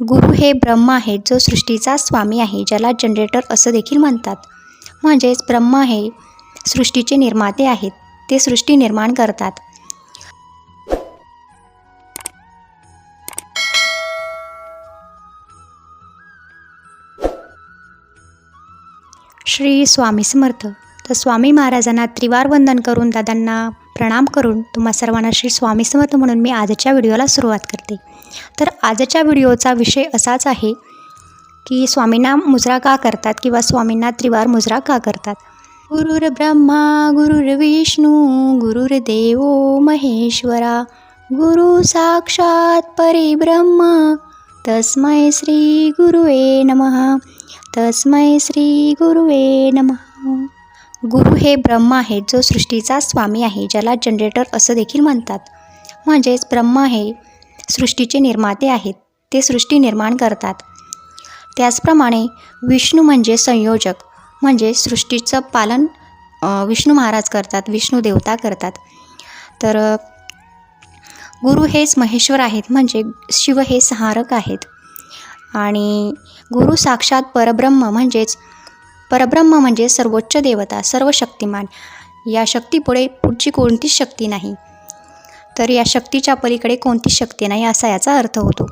गुरु हे ब्रह्म आहेत जो सृष्टीचा स्वामी आहे ज्याला जनरेटर असं देखील म्हणतात. म्हणजेच ब्रह्म हे सृष्टीचे निर्माते आहेत ते सृष्टी निर्माण करतात. श्री स्वामी समर्थ. तर स्वामी महाराजांना त्रिवार वंदन करून दादांना प्रणाम करून तुम्हा सर्वांना श्री स्वामी समर्थ म्हणून मी आजच्या व्हिडिओला सुरुवात करते. तर आजच्या व्हिडिओचा विषय असाच आहे की स्वामींना मुजरा का करतात किंवा स्वामींना त्रिवार मुजरा का करतात? गुरुर ब्रह्मा गुरुर विष्णू गुरुर देवो महेश्वरा गुरु साक्षात परिब्रह्म तस्मै श्री गुरुवे नमः तस्मै श्री गुरुवे नमः. गुरु हे ब्रह्म आहेत जो सृष्टीचा स्वामी आहे ज्याला जनरेटर असं देखील म्हणतात. म्हणजेच ब्रह्म हे सृष्टीचे निर्माते आहेत ते सृष्टी निर्माण करतात. त्याचप्रमाणे विष्णू म्हणजे संयोजक म्हणजे सृष्टीचं पालन विष्णू महाराज करतात विष्णू देवता करतात. तर गुरु हेच महेश्वर आहेत म्हणजे शिव हे सहारक आहेत. आणि गुरु साक्षात परब्रह्म म्हणजेच परब्रह्म म्हणजे सर्वोच्च देवता सर्व शक्तिमान. या शक्तीपुढे पुढची कोणतीच शक्ती नाही. तर या शक्तीच्या पलीकडे कोणतीच शक्ती नाही असा याचा अर्थ होतो.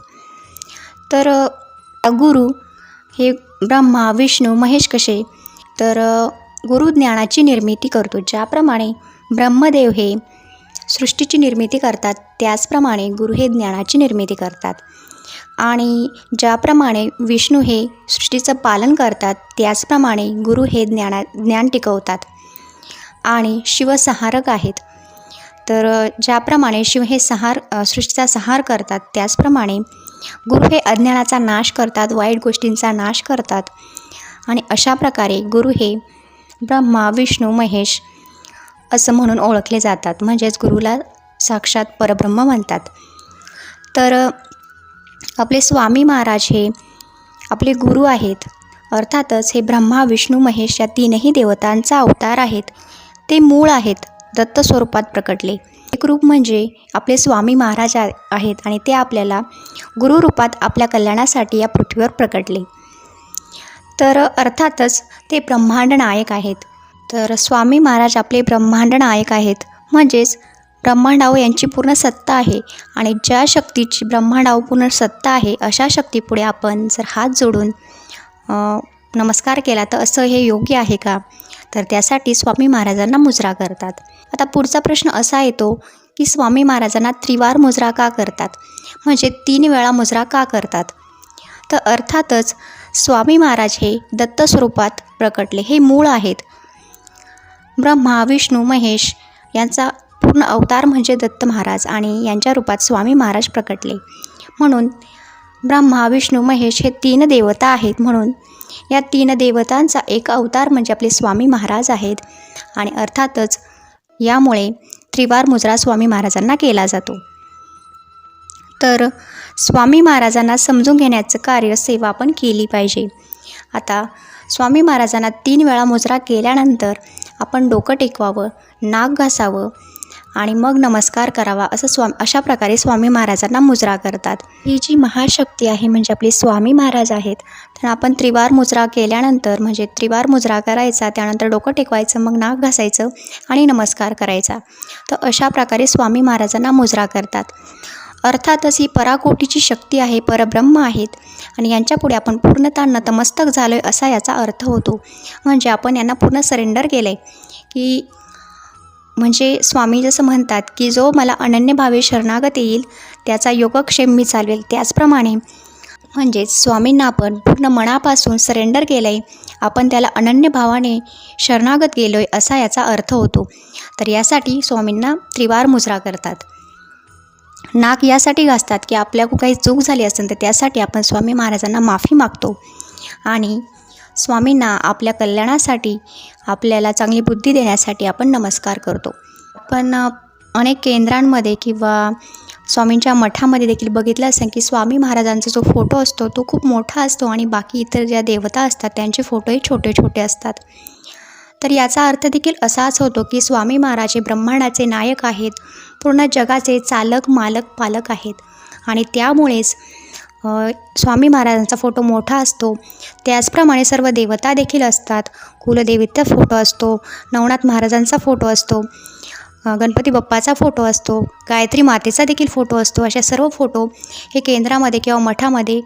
तर गुरु हे ब्रह्मा विष्णू महेश कसे? तर गुरुज्ञानाची गुरु ज्ञानाची निर्मिती करतो. ज्याप्रमाणे ब्रह्मदेव हे सृष्टीची निर्मिती करतात त्याचप्रमाणे गुरु हे ज्ञानाची निर्मिती करतात. आणि ज्याप्रमाणे विष्णू हे सृष्टीचं पालन करतात त्याचप्रमाणे गुरु हे ज्ञाना ज्ञान टिकवतात. आणि शिवसंहारक आहेत. तर ज्याप्रमाणे शिव हे सहार सृष्टीचा संहार करतात त्याचप्रमाणे गुरु हे अज्ञानाचा नाश करतात वाईट गोष्टींचा नाश करतात. आणि अशा प्रकारे गुरु हे ब्रह्मा विष्णू महेश असं म्हणून ओळखले जातात. म्हणजेच गुरुला साक्षात परब्रह्म म्हणतात. तर आपले स्वामी महाराज हे आपले गुरु आहेत. अर्थातच हे ब्रह्मा विष्णू महेश या तीनही देवतांचा अवतार आहेत. ते मूळ आहेत दत्त स्वरूपात प्रकटले. एक रूप म्हणजे आपले स्वामी महाराज आहेत आणि ते आपल्याला गुरुरूपात आपल्या कल्याणासाठी या पृथ्वीवर प्रकटले. तर अर्थातच ते ब्रह्मांड नायक आहेत. तर स्वामी महाराज आपले ब्रह्मांड नायक आहेत म्हणजेच ब्रह्मांडावर यांची पूर्ण सत्ता आहे आणि ज्या शक्तीची ब्रह्मांडावर पूर्ण सत्ता आहे अशा शक्तीपुढे आपण जर हात जोडून नमस्कार केला तर असं हे योग्य आहे का? तर त्यासाठी स्वामी महाराजांना मुजरा करतात. आता पुढचा प्रश्न असा येतो की स्वामी महाराजांना त्रिवार मुजरा का करतात? म्हणजे तीन वेळा मुजरा का करतात? तर अर्थातच स्वामी महाराज हे दत्त स्वरूपात प्रकटले. हे मूळ आहेत. ब्रह्मा विष्णू महेश यांचा पूर्ण अवतार म्हणजे दत्त महाराज आणि यांच्या रूपात स्वामी महाराज प्रकटले. म्हणून ब्रह्मा विष्णू महेश हे तीन देवता आहेत म्हणून या तीन देवतांचा एक अवतार म्हणजे आपले स्वामी महाराज आहेत आणि अर्थातच यामुळे त्रिवार मुजरा स्वामी महाराजांना केला जातो. तर स्वामी महाराजांना समजून घेण्याचं कार्य सेवा आपण केली पाहिजे. आता स्वामी महाराजांना तीन वेळा मुजरा केल्यानंतर आपण डोकं टेकवावं नाक घासावं आणि मग नमस्कार करावा असं स्वा अशा प्रकारे स्वामी महाराजांना मुजरा करतात. ही जी महाशक्ती आहे म्हणजे आपले स्वामी महाराज आहेत तर आपण त्रिवार मुजरा केल्यानंतर म्हणजे त्रिवार मुजरा करायचा त्यानंतर डोकं टेकवायचं मग नाक घासायचं आणि नमस्कार करायचा. तर अशा प्रकारे स्वामी महाराजांना मुजरा करतात. अर्थातच ही पराकोटीची शक्ती आहे परब्रह्म आहेत आणि यांच्यापुढे आपण पूर्णतः नतमस्तक झालो आहे असा याचा अर्थ होतो. म्हणजे आपण यांना पूर्ण सरेंडर केलं आहे की म्हणजे स्वामी जसं म्हणतात की जो मला अनन्य भावे शरणागत येईल त्याचा योगक्षेम मी चालवेल. त्याचप्रमाणे म्हणजेच स्वामींना आपण पूर्ण मनापासून सरेंडर केलं आहे आपण त्याला अनन्य भावाने शरणागत गेलो आहे असा याचा अर्थ होतो. तर यासाठी स्वामींना त्रिवार मुजरा करतात. नाक यासाठी घासतात की आपल्या काही चूक झाली असेल तर त्यासाठी आपण स्वामी महाराजांना माफी मागतो. आणि स्वामींना आपल्या कल्याणासाठी आपल्याला चांगली बुद्धी देण्यासाठी आपण नमस्कार करतो. पण अनेक केंद्रांमध्ये किंवा स्वामींच्या मठामध्ये देखील बघितलं असेल की स्वामी महाराजांचा जो फोटो असतो तो खूप मोठा असतो आणि बाकी इतर ज्या देवता असतात त्यांचे फोटोही छोटे छोटे असतात. तर याचा अर्थ देखील असाच होतो की स्वामी महाराज हे ब्रह्मांडाचे नायक आहेत पूर्ण जगाचे चालक मालक पालक आहेत. आणि त्यामुळेच स्वामी महाराजांचा फोटो मोठा असतो. त्याचप्रमाणे सर्व देवता देखील असतात. कुलदेवीचा फोटो असतो. नवनाथ महाराजांचा फोटो असतो. गणपती बाप्पाचा फोटो असतो. गायत्री मातेचा देखील फोटो असतो. अशा सर्व फोटो हे केंद्रामध्ये किंवा मठामध्ये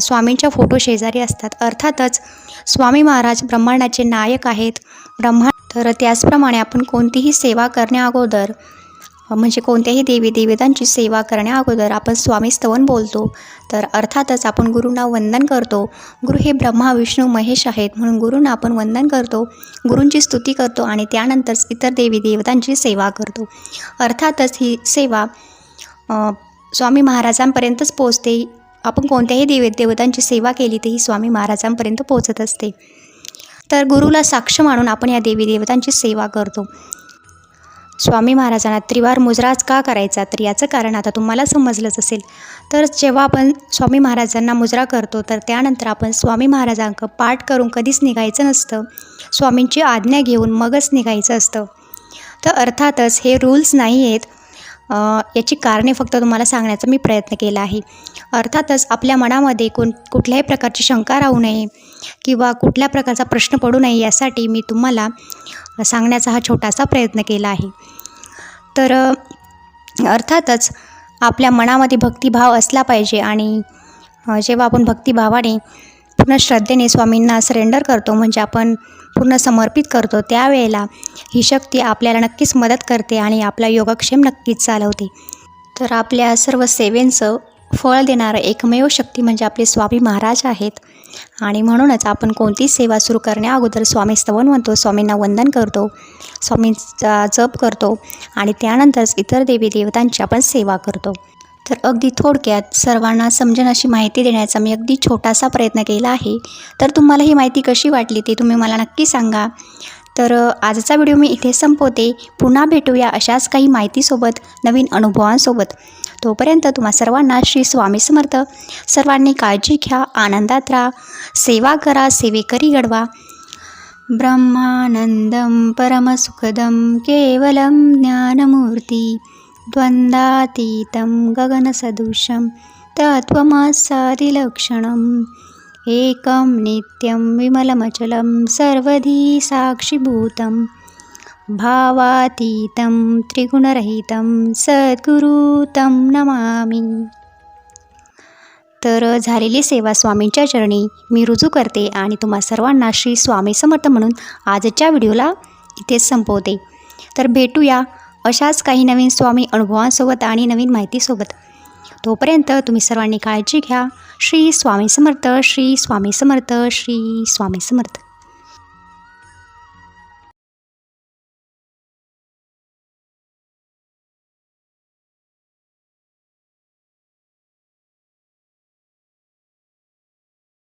स्वामींच्या फोटो शेजारी असतात. अर्थातच स्वामी महाराज ब्रह्मांडाचे नायक आहेत. ब्रह्मा तर त्याचप्रमाणे आपण कोणतीही सेवा करण्याअगोदर म्हणजे कोणत्याही देवी देवतांची सेवा करण्या अगोदर आपण स्वामी स्तवन बोलतो. तर अर्थातच आपण गुरूंना वंदन करतो. गुरु हे ब्रह्मा विष्णू महेश आहेत. म्हणून गुरूंना आपण वंदन करतो. गुरूंची स्तुती करतो आणि त्यानंतर इतर देवी देवतांची सेवा करतो. अर्थातच ही सेवा स्वामी महाराजांपर्यंतच पोचते आपण कोणत्याही देवी देवतांची सेवा केली तर ही स्वामी महाराजांपर्यंत पोचत असते. तर गुरुला साक्ष मानून आपण या देवी देवतांची सेवा करतो. स्वामी महाराजांना त्रिवार मुजराज का करायचा? तर याचं कारण आता तुम्हाला समजलंच असेल. तर जेव्हा आपण स्वामी महाराजांना मुजरा करतो तर त्यानंतर आपण स्वामी महाराजांक पाठ करून कधीच निघायचं नसतं. स्वामींची आज्ञा घेऊन मगच निघायचं असतं. तर अर्थातच हे रूल्स नाही आहेत याची कारणे फक्त तुम्हाला सांगण्याचा मी प्रयत्न केला आहे. अर्थातच आपल्या मनामध्ये कोण कुठल्याही प्रकारची शंका राहू नये किंवा कुठल्या प्रकारचा प्रश्न पडू नये यासाठी मी तुम्हाला सांगण्याचा हा छोटासा प्रयत्न केला आहे. तर अर्थातच आपल्या मनामध्ये भक्तिभाव असला पाहिजे आणि जेव्हा आपण भक्तिभावाने पूर्ण श्रद्धेने स्वामींना सरेंडर करतो म्हणजे आपण पूर्ण समर्पित करतो त्यावेळेला ही शक्ती आपल्याला नक्कीच मदत करते आणि आपला योगक्षेम नक्कीच चालवते. तर आपल्या सर्व सेवेंचं फळ देणारं एकमेव शक्ती म्हणजे आपले स्वामी महाराज आहेत. आणि म्हणूनच आपण कोणतीही सेवा सुरू करण्या अगोदर स्वामी स्तवन म्हणतो स्वामींना वंदन करतो स्वामींचा जप करतो आणि त्यानंतरच इतर देवी देवतांची आपण सेवा करतो. तर अगदी थोडक्यात सर्वांना समजेन अशी माहिती देण्याचा मी अगदी छोटासा प्रयत्न केला आहे. तर तुम्हाला ही माहिती कशी वाटली ती तुम्ही मला नक्की सांगा. तर आजचा व्हिडिओ मी इथे संपवते. पुन्हा भेटूया अशाच काही माहितीसोबत नवीन अनुभवांसोबत. तोपर्यंत तुम्हा सर्वांना श्री स्वामी समर्थ. सर्वांनी काळजी घ्या आनंदात राहा. सेवा करा सेवेकरी घडवा. ब्रह्मानंदम परमसुखदम केवलं ज्ञानमूर्ती. द्वन्द्वातीतं गगनसदृशं तत्त्वमसादिलक्षणम् एकं नित्यं विमलमचलं सर्वधी साक्षिभूतं। भावातीतं त्रिगुणरहितं सद्गुरु तं नमामि। तर झालेली सेवा स्वामींच्या चरणी मी रुजू करते आणि तुम्हा सर्वांना श्री स्वामी समर्थ म्हणून आजच्या व्हिडिओला इथेच संपवते. तर भेटूया अशाच काही नवीन स्वामी अनुभवांसोबत आणि नवीन माहितीसोबत. तोपर्यंत तुम्ही सर्वांनी काळजी घ्या. श्री स्वामी समर्थ श्री स्वामी समर्थ श्री स्वामी समर्थ.